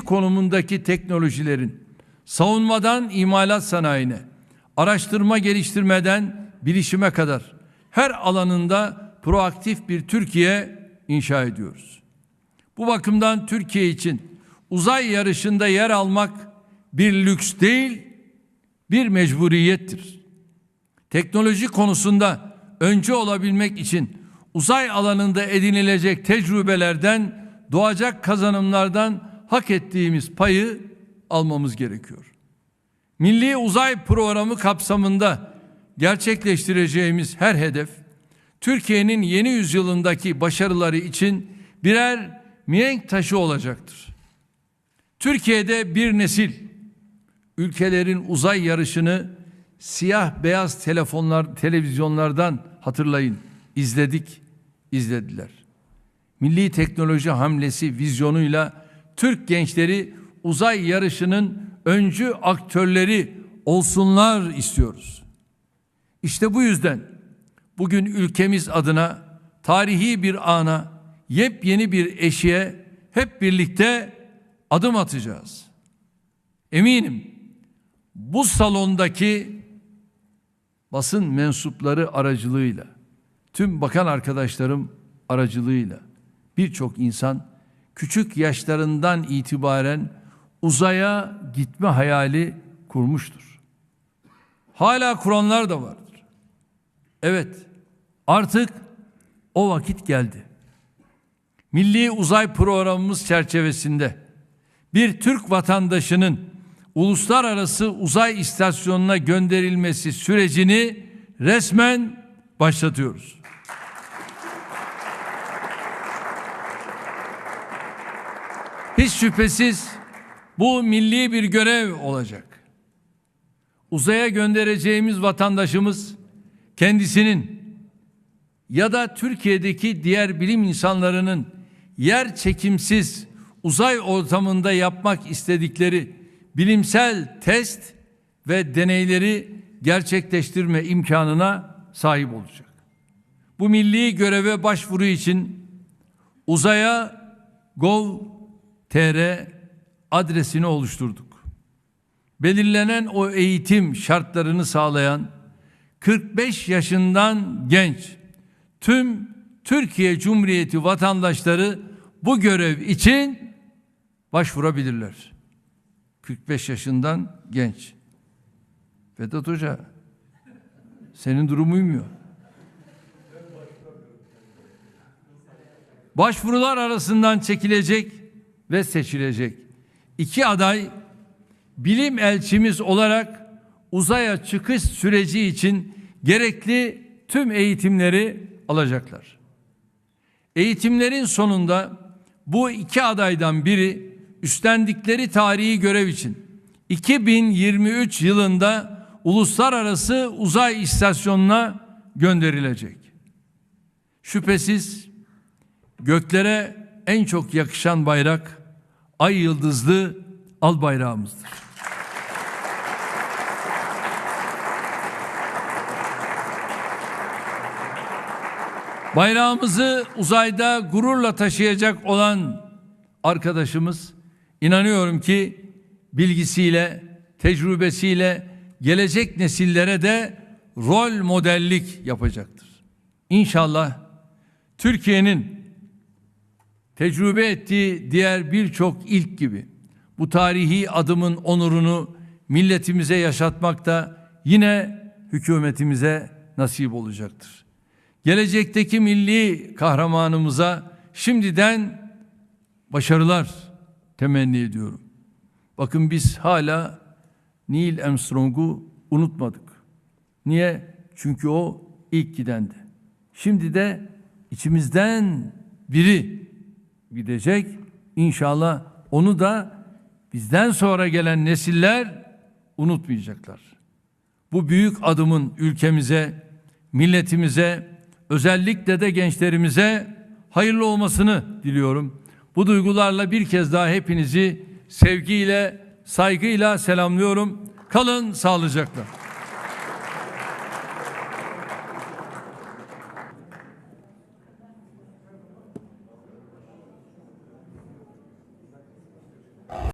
konumundaki teknolojilerin savunmadan imalat sanayine, araştırma geliştirmeden bilişime kadar her alanında proaktif bir Türkiye inşa ediyoruz. Bu bakımdan Türkiye için uzay yarışında yer almak bir lüks değil, bir mecburiyettir. Teknoloji konusunda önce olabilmek için uzay alanında edinilecek tecrübelerden, doğacak kazanımlardan hak ettiğimiz payı almamız gerekiyor. Milli Uzay Programı kapsamında gerçekleştireceğimiz her hedef Türkiye'nin yeni yüzyılındaki başarıları için birer mihenk taşı olacaktır. Türkiye'de bir nesil ülkelerin uzay yarışını siyah beyaz telefonlar, televizyonlardan hatırlayın. izledik, izlediler. Milli teknoloji hamlesi vizyonuyla Türk gençleri uzay yarışının öncü aktörleri olsunlar istiyoruz. İşte bu yüzden bugün ülkemiz adına tarihi bir ana, yepyeni bir eşiğe hep birlikte adım atacağız. Eminim bu salondaki basın mensupları aracılığıyla, tüm bakan arkadaşlarım aracılığıyla birçok insan küçük yaşlarından itibaren uzaya gitme hayali kurmuştur. Hala kuranlar da vardır. Evet, artık o vakit geldi. Milli Uzay Programımız çerçevesinde bir Türk vatandaşının uluslararası uzay istasyonuna gönderilmesi sürecini resmen başlatıyoruz. Hiç şüphesiz bu milli bir görev olacak. Uzaya göndereceğimiz vatandaşımız kendisinin ya da Türkiye'deki diğer bilim insanlarının yer çekimsiz uzay ortamında yapmak istedikleri bilimsel test ve deneyleri gerçekleştirme imkanına sahip olacak. Bu milli göreve başvuru için uzaya gov.tr adresini oluşturduk. Belirlenen o eğitim şartlarını sağlayan 45 yaşından genç tüm Türkiye Cumhuriyeti vatandaşları bu görev için başvurabilirler. 45 yaşından genç. Vedat Hoca senin durumu uymuyor. Başvurular arasından çekilecek ve seçilecek. iki aday bilim elçimiz olarak uzaya çıkış süreci için gerekli tüm eğitimleri alacaklar. Eğitimlerin sonunda bu iki adaydan biri üstlendikleri tarihi görev için 2023 yılında uluslararası uzay istasyonuna gönderilecek. Şüphesiz göklere en çok yakışan bayrak ay yıldızlı al bayrağımızdır. Bayrağımızı uzayda gururla taşıyacak olan arkadaşımız inanıyorum ki bilgisiyle, tecrübesiyle gelecek nesillere de rol modellik yapacaktır. İnşallah Türkiye'nin tecrübe ettiği diğer birçok ilk gibi bu tarihi adımın onurunu milletimize yaşatmak da yine hükümetimize nasip olacaktır. Gelecekteki milli kahramanımıza şimdiden başarılar temenni ediyorum. Bakın biz hala Neil Armstrong'u unutmadık. Niye? Çünkü o ilk gidendi. Şimdi de içimizden biri gidecek. İnşallah onu da bizden sonra gelen nesiller unutmayacaklar. Bu büyük adımın ülkemize, milletimize, özellikle de gençlerimize hayırlı olmasını diliyorum. Bu duygularla bir kez daha hepinizi sevgiyle, saygıyla selamlıyorum. Kalın sağlıcakla.